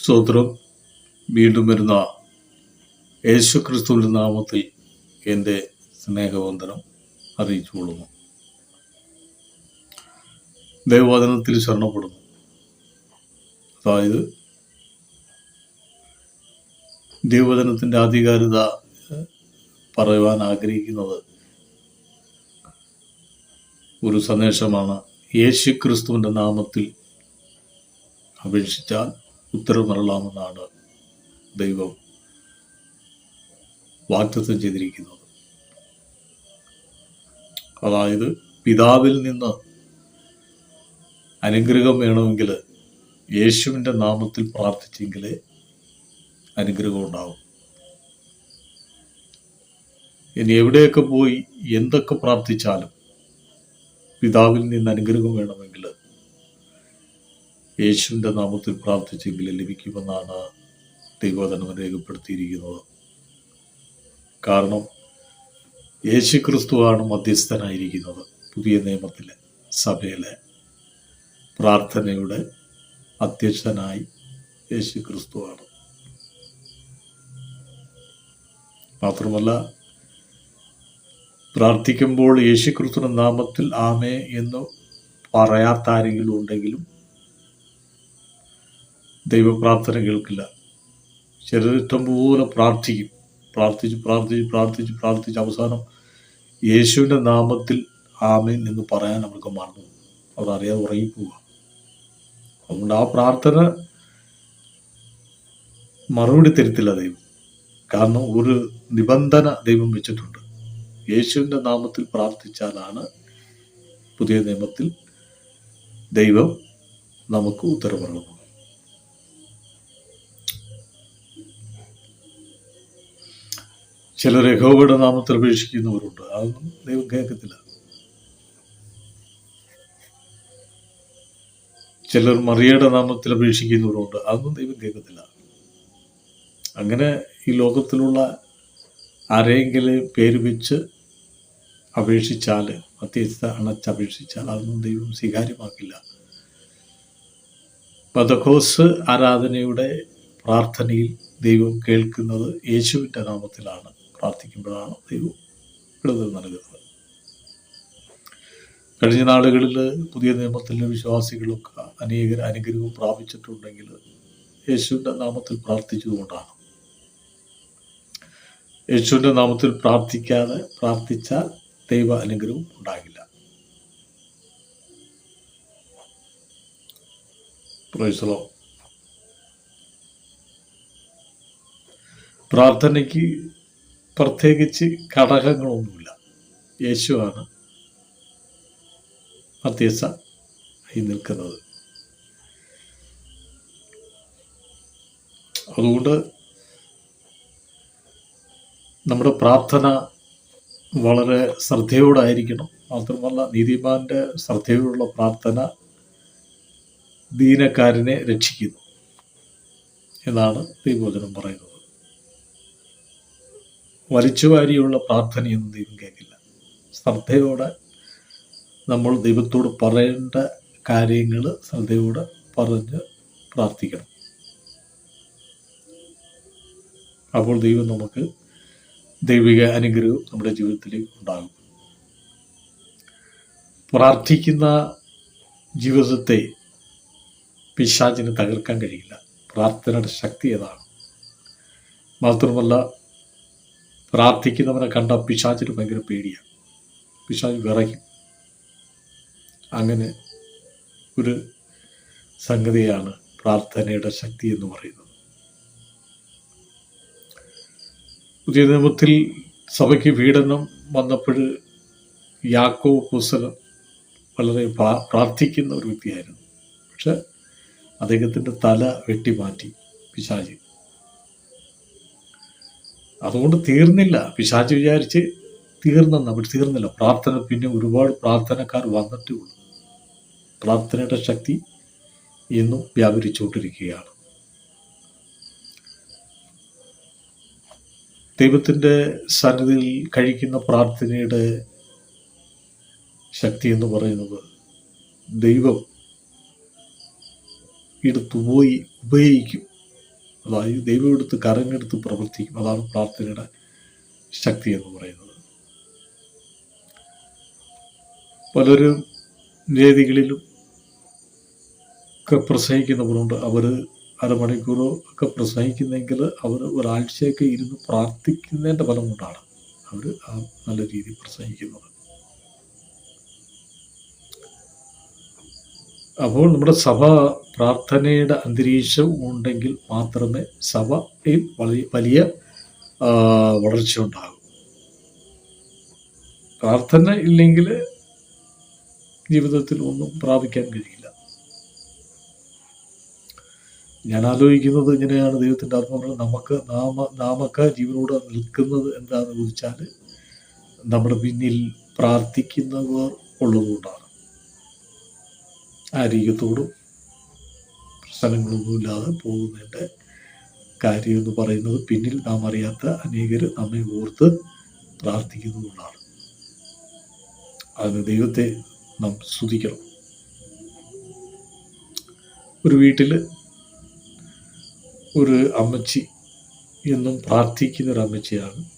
സ്തോത്രം. വീണ്ടും വരുന്ന യേശു ക്രിസ്തുവിന്റെ നാമത്തിൽ എന്റെ സ്നേഹവന്ദനം അറിയിച്ചു കൊള്ളുന്നു ദൈവവചനത്തിൽ ശരണപ്പെടുന്നു. അതായത് ദൈവവചനത്തിന്റെ ആധികാരികത ഏഹ്, പറയുവാൻ ആഗ്രഹിക്കുന്നത് ഒരു സന്ദേശമാണ് യേശു ക്രിസ്തുവിന്റെ നാമത്തിൽ അപേക്ഷിച്ചാൽ ഉത്തരമരളാമെന്നാണ് ദൈവം വാഗ്ദത്തം ചെയ്തിരിക്കുന്നത്. അതായത് പിതാവിൽ നിന്ന് അനുഗ്രഹം വേണമെങ്കിൽ യേശുവിന്റെ നാമത്തിൽ പ്രാർത്ഥിച്ചെങ്കിലേ അനുഗ്രഹം ഉണ്ടാവും. ഇനി എവിടെയൊക്കെ പോയി എന്തൊക്കെ പ്രാർത്ഥിച്ചാലും പിതാവിൽ നിന്ന് അനുഗ്രഹം വേണമെങ്കിൽ യേശുവിന്റെ നാമത്തിൽ പ്രാർത്ഥിച്ചെങ്കിൽ ലഭിക്കുമെന്നാണ് ദൈവോധനം രേഖപ്പെടുത്തിയിരിക്കുന്നത്. കാരണം യേശു ക്രിസ്തുവാണ് മധ്യസ്ഥനായിരിക്കുന്നത് പുതിയ നിയമത്തിലെ സഭയിലെ പ്രാർത്ഥനയുടെ അധ്യക്ഷനായി യേശു ക്രിസ്തുവാണ് മാത്രമല്ല പ്രാർത്ഥിക്കുമ്പോൾ യേശു ക്രിസ്തുവിന്റെ നാമത്തിൽ ആമേ എന്ന് പറയാത്ത ആരെങ്കിലും ഉണ്ടെങ്കിലും ദൈവപ്രാർത്ഥന കേൾക്കില്ല. ചിലർ പോലെ പ്രാർത്ഥിക്കും. പ്രാർത്ഥിച്ച് പ്രാർത്ഥിച്ച് പ്രാർത്ഥിച്ച് പ്രാർത്ഥിച്ച് അവസാനം യേശുവിന്റെ നാമത്തിൽ ആമേൻ എന്ന് പറയാൻ അവർക്ക് മറന്നു അവർ അറിയാതെ ഉറങ്ങിപ്പോവുക. അതുകൊണ്ട് ആ പ്രാർത്ഥന മറുപടി തരത്തില്ല ദൈവം. കാരണം ഒരു നിബന്ധന ദൈവം വെച്ചിട്ടുണ്ട്. യേശുവിന്റെ നാമത്തിൽ പ്രാർത്ഥിച്ചാലാണ് പുതിയ നിയമത്തിൽ ദൈവം നമുക്ക് ഉത്തരവുള്ളത് ചിലർ യഹോബയുടെ നാമത്തിൽ അപേക്ഷിക്കുന്നവരുണ്ട്. അതൊന്നും ദൈവം കേൾക്കത്തില്ല. ചിലർ മറിയയുടെ നാമത്തിൽ അപേക്ഷിക്കുന്നവരുണ്ട്. അതൊന്നും ദൈവം കേൾക്കത്തില്ല. അങ്ങനെ ഈ ലോകത്തിലുള്ള ആരെങ്കിലും പേര് വെച്ച് അപേക്ഷിച്ചാൽ മധ്യസ്ഥ അണച്ച് അപേക്ഷിച്ചാൽ അതൊന്നും ദൈവം സ്വീകാര്യമാക്കില്ല. പതഘോസ് ആരാധനയുടെ പ്രാർത്ഥനയിൽ ദൈവം കേൾക്കുന്നത് യേശുവിന്റെ നാമത്തിലാണ്. പ്രാർത്ഥിക്കുമ്പോഴാണ് ദൈവം വിടുതൽ നൽകുന്നത്. കഴിഞ്ഞ നാളുകളിൽ പുതിയ നിയമത്തിലെ വിശ്വാസികളൊക്കെ അനേക അനുഗ്രഹവും പ്രാപിച്ചിട്ടുണ്ടെങ്കിൽ യേശുവിന്റെ നാമത്തിൽ പ്രാർത്ഥിച്ചതുകൊണ്ടാണ്. യേശുവിന്റെ നാമത്തിൽ പ്രാർത്ഥിക്കാതെ പ്രാർത്ഥിച്ചാൽ ദൈവ അനുഗ്രഹം ഉണ്ടാകില്ല. പ്രാർത്ഥനയ്ക്ക് പ്രത്യേകിച്ച് ഘടകങ്ങളൊന്നുമില്ല. യേശുവാണ് മധ്യസ്ഥ ആയി നിൽക്കുന്നത്. അതുകൊണ്ട് നമ്മുടെ പ്രാർത്ഥന വളരെ ശ്രദ്ധയോടായിരിക്കണം. മാത്രമല്ല നീതിമാന്റെ ശ്രദ്ധയോടുള്ള പ്രാർത്ഥന ദീനക്കാരനെ രക്ഷിക്കുന്നു എന്നാണ് ദൈവവചനം പറയുന്നത്. വലിച്ചുവാരിയുള്ള പ്രാർത്ഥനയൊന്നും ദൈവം കേൾക്കില്ല. ശ്രദ്ധയോടെ നമ്മൾ ദൈവത്തോട് പറയേണ്ട കാര്യങ്ങൾ ശ്രദ്ധയോടെ പറഞ്ഞ് പ്രാർത്ഥിക്കണം. അപ്പോൾ ദൈവം നമുക്ക് ദൈവിക അനുഗ്രഹം നമ്മുടെ ജീവിതത്തിലേക്ക് ഉണ്ടാകും. പ്രാർത്ഥിക്കുന്ന ജീവിതത്തെ പിശാചിന് തകർക്കാൻ കഴിയില്ല. പ്രാർത്ഥനയുടെ ശക്തി ഏതാണ് മാത്രമല്ല പ്രാർത്ഥിക്കുന്നവനെ കണ്ട പിശാചിന് ഭയങ്കര പേടിയാണ് പിശാജ് വിറയ്ക്കും. അങ്ങനെ ഒരു സംഗതിയാണ് പ്രാർത്ഥനയുടെ ശക്തി എന്ന് പറയുന്നത്. പുതിയ നിയമത്തിൽ സഭയ്ക്ക് പീഡനം വന്നപ്പോൾ യാക്കോ പുസ്തകം വളരെ പ്രാർത്ഥിക്കുന്ന ഒരു വ്യക്തിയായിരുന്നു. പക്ഷെ അദ്ദേഹത്തിന്റെ തല വെട്ടിമാറ്റി പിശാച്. അതുകൊണ്ട് തീർന്നില്ല. പിശാച്ച് വിചാരിച്ച് തീർന്നെന്ന് അവർ തീർന്നില്ല. പ്രാർത്ഥന പിന്നെ ഒരുപാട് പ്രാർത്ഥനക്കാർ വന്നിട്ടേ ഉള്ളൂ. പ്രാർത്ഥനയുടെ ശക്തി ഇന്നും വ്യാപരിച്ചുകൊണ്ടിരിക്കുകയാണ്. ദൈവത്തിന്റെ സന്നിധിയിൽ കഴിക്കുന്ന പ്രാർത്ഥനയുടെ ശക്തി എന്ന് പറയുന്നത് ദൈവം എടുത്തുപോയി ഉപയോഗിക്കും. അതായത് ദൈവം എടുത്ത് കരങ്ങെടുത്ത് പ്രവർത്തിക്കും. അതാണ് പ്രാർത്ഥനയുടെ ശക്തി എന്ന് പറയുന്നത്. പലരും വേദികളിലും ഒക്കെ പ്രസംഗിക്കുന്നവരുണ്ട്. അവർ അരമണിക്കൂറോ ഒക്കെ പ്രസംഗിക്കുന്നെങ്കിൽ അവർ ഒരാഴ്ചയൊക്കെ ഇരുന്ന് പ്രാർത്ഥിക്കുന്നതിന്റെ ഫലം കൊണ്ടാണ് അവർ ആ നല്ല രീതിയിൽ പ്രസംഗിക്കുന്നത്. അപ്പോൾ നമ്മുടെ സഭ പ്രാർത്ഥനയുടെ അന്തരീക്ഷം ഉണ്ടെങ്കിൽ മാത്രമേ സഭയിൽ വലിയ വലിയ വളർച്ച ഉണ്ടാകൂ. പ്രാർത്ഥന ഇല്ലെങ്കിൽ ജീവിതത്തിൽ ഒന്നും പ്രാപിക്കാൻ കഴിയില്ല. ഞാൻ ആലോചിക്കുന്നത് ഇങ്ങനെയാണ് ദൈവത്തിന്റെ ആത്മാവ്. നമുക്ക് നാമ നാമക്ക ജീവനോട് നിൽക്കുന്നത് എന്താണെന്ന് ചോദിച്ചാൽ നമ്മുടെ പിന്നിൽ പ്രാർത്ഥിക്കുന്നവർ ഉള്ളതുകൊണ്ടാണ്. ആരോഗ്യത്തോടും പ്രശ്നങ്ങളൊന്നുമില്ലാതെ പോകുന്നതിന്റെ കാര്യം എന്ന് പറയുന്നത് പിന്നിൽ നാം അറിയാത്ത അനേകർ നമ്മെ ഓർത്ത് പ്രാർത്ഥിക്കുന്നതുകൊണ്ടാണ്. അതിന് ദൈവത്തെ നാം സ്തുതിക്കണം. ഒരു വീട്ടിൽ ഒരു അമ്മച്ചി എന്നും പ്രാർത്ഥിക്കുന്ന ഒരു അമ്മച്ചിയാണ്.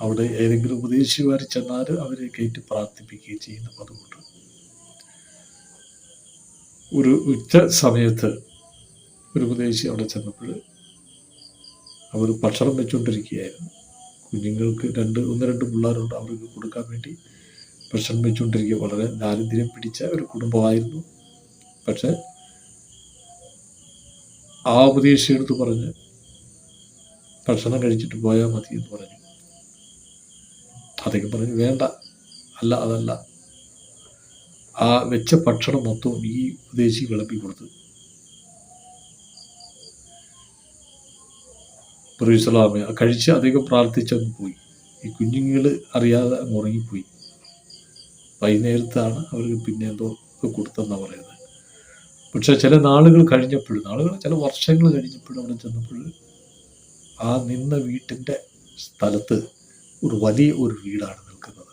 അവിടെ ഏതെങ്കിലും ഉപദേശിമാർ ചെന്നാൽ അവരെ കയറ്റി പ്രാർത്ഥിപ്പിക്കുകയും ചെയ്യുന്ന പതിവുണ്ട്. ഒരു ഉച്ച സമയത്ത് ഒരു ഉപദേശി അവിടെ ചെന്നപ്പോൾ അവർ ഭക്ഷണം വെച്ചുകൊണ്ടിരിക്കുകയായിരുന്നു. കുഞ്ഞുങ്ങൾക്ക് രണ്ട് ഒന്ന് രണ്ട് പിള്ളേരുണ്ട് അവർക്ക് കൊടുക്കാൻ വേണ്ടി ഭക്ഷണം വെച്ചുകൊണ്ടിരിക്കുക. വളരെ ദാരിദ്ര്യം പിടിച്ച ഒരു കുടുംബമായിരുന്നു. പക്ഷെ ആ ഉപദേശി എടുത്ത് പറഞ്ഞ് ഭക്ഷണം കഴിച്ചിട്ട് പോയാൽ മതി എന്ന് പറഞ്ഞു. അദ്ദേഹം പറഞ്ഞു വേണ്ട അല്ല അതല്ല. ആ വെച്ച ഭക്ഷണം മൊത്തവും ഈ ഉപദേശി വിളമ്പി കൊടുത്തു പ്രൊഫീസലാമ കഴിച്ച് അധികം പ്രാർത്ഥിച്ചങ്ങ് പോയി. ഈ കുഞ്ഞുങ്ങൾ അറിയാതെ മുറങ്ങിപ്പോയി വൈകുന്നേരത്താണ് അവർക്ക് പിന്നെ എന്തോ കൊടുത്തെന്നാണ് പറയുന്നത്. പക്ഷെ ചില നാളുകൾ കഴിഞ്ഞപ്പോഴും നാളുകൾ ചില വർഷങ്ങൾ കഴിഞ്ഞപ്പോഴും അവിടെ ചെന്നപ്പോൾ ആ നിന്ന വീട്ടിന്റെ സ്ഥലത്ത് ഒരു വലിയ ഒരു വീടാണ് നിൽക്കുന്നത്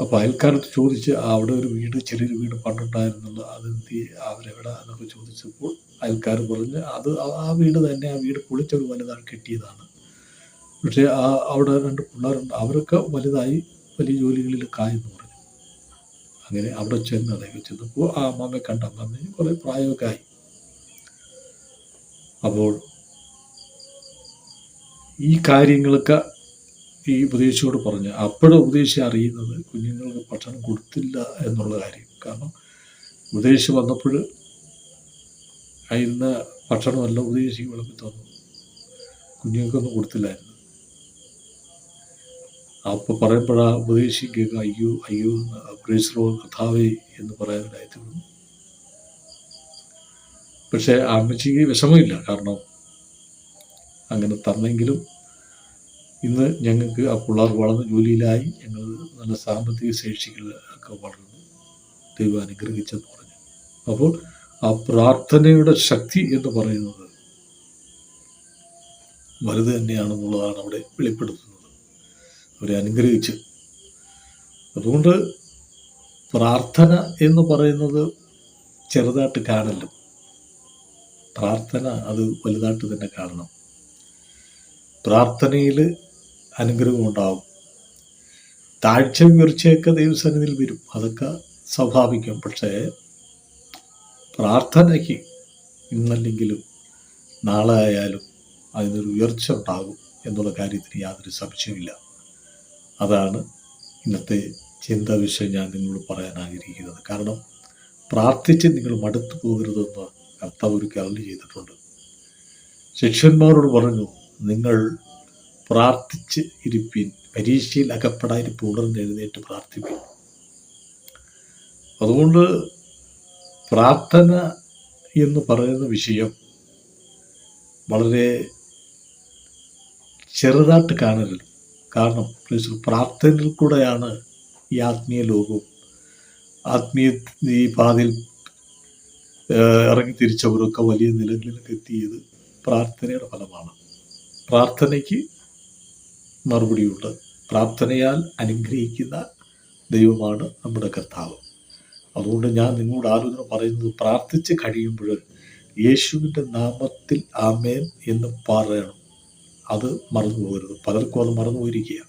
അപ്പോൾ അയൽക്കാരത്ത് ചോദിച്ച് "ആ, അവിടെ ഒരു വീട് ചെറിയൊരു വീട് പണ്ടുണ്ടായിരുന്നുള്ളൂ അതെന്ത് അവരെവിടെ എന്നൊക്കെ ചോദിച്ചപ്പോൾ അയൽക്കാർ പറഞ്ഞ് അത് ആ- വീട് തന്നെ ആ വീട് പൊളിച്ചൊരു വലുതാണ് കെട്ടിയതാണ്. പക്ഷേ ആ അവിടെ രണ്ട് പിള്ളേരുണ്ട് അവരൊക്കെ വലുതായി വലിയ ജോലികളിൽ ആയെന്ന് പറഞ്ഞു. അങ്ങനെ അവിടെ ചെന്ന് അദ്ദേഹം ചെന്നപ്പോൾ ആ അമ്മാമ്മയെ കണ്ട അമ്മാമ്മയും കുറേ പ്രായമൊക്കെ ആയി. അപ്പോൾ ഈ കാര്യങ്ങളൊക്കെ ഈ ഉപദേശിയോട് പറഞ്ഞു അപ്പോഴും ഉപദേശി അറിയുന്നത്? കുഞ്ഞുങ്ങൾക്ക് ഭക്ഷണം കൊടുത്തില്ല എന്നുള്ള കാര്യം. കാരണം ഉപദേശി വന്നപ്പോൾ ആയിരുന്ന ഭക്ഷണമല്ല ഉപദേശി വിളമ്പി തന്നു. കുഞ്ഞുങ്ങൾക്കൊന്നും കൊടുത്തില്ലായിരുന്നു. അപ്പോൾ പറയുമ്പോഴാ ഉപദേശി കേൾക്കുക അയ്യോ അയ്യോ പ്രേസറോ കഥാവേ എന്ന് പറയാനായി തീർന്നു പക്ഷേ അമ്മച്ചിക്ക് വിഷമമില്ല. കാരണം അങ്ങനെ തന്നെങ്കിലും ഇന്ന് ഞങ്ങൾക്ക് ആ പിള്ളേർ വളർന്ന് ജോലിയിലായി ഞങ്ങൾ നല്ല സാമ്പത്തിക ശേഷികൾ ഒക്കെ വളർന്നു. ദൈവം അനുഗ്രഹിച്ചെന്ന് പറഞ്ഞു. അപ്പോൾ ആ പ്രാർത്ഥനയുടെ ശക്തി എന്ന് പറയുന്നത് വലുത് തന്നെയാണെന്നുള്ളതാണ് അവിടെ വെളിപ്പെടുത്തുന്നത്. അവരെ അനുഗ്രഹിച്ച്. അതുകൊണ്ട് പ്രാർത്ഥന എന്ന് പറയുന്നത് ചെറുതായിട്ട് കാണല്ല പ്രാർത്ഥന അത് വലുതായിട്ട് തന്നെ കാണണം. പ്രാർത്ഥനയിൽ അനുഗ്രഹം ഉണ്ടാവും താഴ്ച ഉയർച്ചയൊക്കെ ദൈവസന്നിധിയിൽ വരും. അതൊക്കെ സ്വാഭാവികം. പക്ഷേ പ്രാർത്ഥനയ്ക്ക് ഇന്നല്ലെങ്കിലും നാളെ ആയാലും അതിനൊരു ഉയർച്ച ഉണ്ടാകും എന്നുള്ള കാര്യത്തിന് യാതൊരു സംശയമില്ല അതാണ് ഇന്നത്തെ ചിന്താ വിഷയം ഞാൻ നിങ്ങളോട് പറയാൻ ആഗ്രഹിക്കുന്നത്. കാരണം പ്രാർത്ഥിച്ച് നിങ്ങൾ മടുത്തു പോകരുതെന്ന് കർത്താവ് ഒരു കരളി ചെയ്തിട്ടുണ്ട്. ശിഷ്യന്മാരോട് പറഞ്ഞു നിങ്ങൾ പ്രാർത്ഥിച്ച് ഇരിപ്പിൻ പരീക്ഷയിൽ അകപ്പെടാതിരിപ്പ് ഉണർന്നെഴുന്നേറ്റ് പ്രാർത്ഥിപ്പിൻ അതുകൊണ്ട് പ്രാർത്ഥന എന്ന് പറയുന്ന വിഷയം വളരെ ചെറുതായിട്ട് കാണരുത്. കാരണം പ്രാർത്ഥനയിൽ കൂടെയാണ് ഈ ആത്മീയ ലോകവും ആത്മീയ ഈ പാതയിൽ ഇറങ്ങി തിരിച്ചവരൊക്കെ വലിയ നിലകളിലൊക്കെ എത്തിയത് പ്രാർത്ഥനയുടെ ഫലമാണ്. പ്രാർത്ഥനയ്ക്ക് മറുപടിയുണ്ട്. പ്രാർത്ഥനയാൽ അനുഗ്രഹിക്കുന്ന ദൈവമാണ് നമ്മുടെ കർത്താവ്. അതുകൊണ്ട് ഞാൻ നിങ്ങളോട് ആലോചന പറയുന്നത് പ്രാർത്ഥിച്ച് കഴിയുമ്പോൾ യേശുവിന്റെ നാമത്തിൽ ആമേൻ എന്ന് പറയണം. അത് മറന്നു പോകരുത് പലർക്കും അത് മറന്നു പോയിരിക്കുക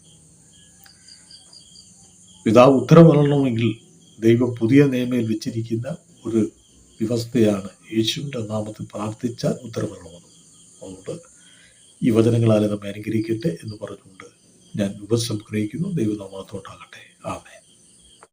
പിതാവ് ഉത്തരവരണമെങ്കിൽ ദൈവം പുതിയ നിയമയിൽ വെച്ചിരിക്കുന്ന ഒരു വ്യവസ്ഥയാണ് യേശുവിന്റെ നാമത്തിൽ പ്രാർത്ഥിച്ചാൽ ഉത്തരവരണമെന്ന് അതുകൊണ്ട് ഈ വചനങ്ങളാലെ നമ്മെ അനുഗ്രഹിക്കട്ടെ എന്ന് പറഞ്ഞുകൊണ്ട് ഞാൻ ഉപസംഗ്രഹിക്കുന്നു ദൈവനാമത്തോട്ടാകട്ടെ ആമേൻ.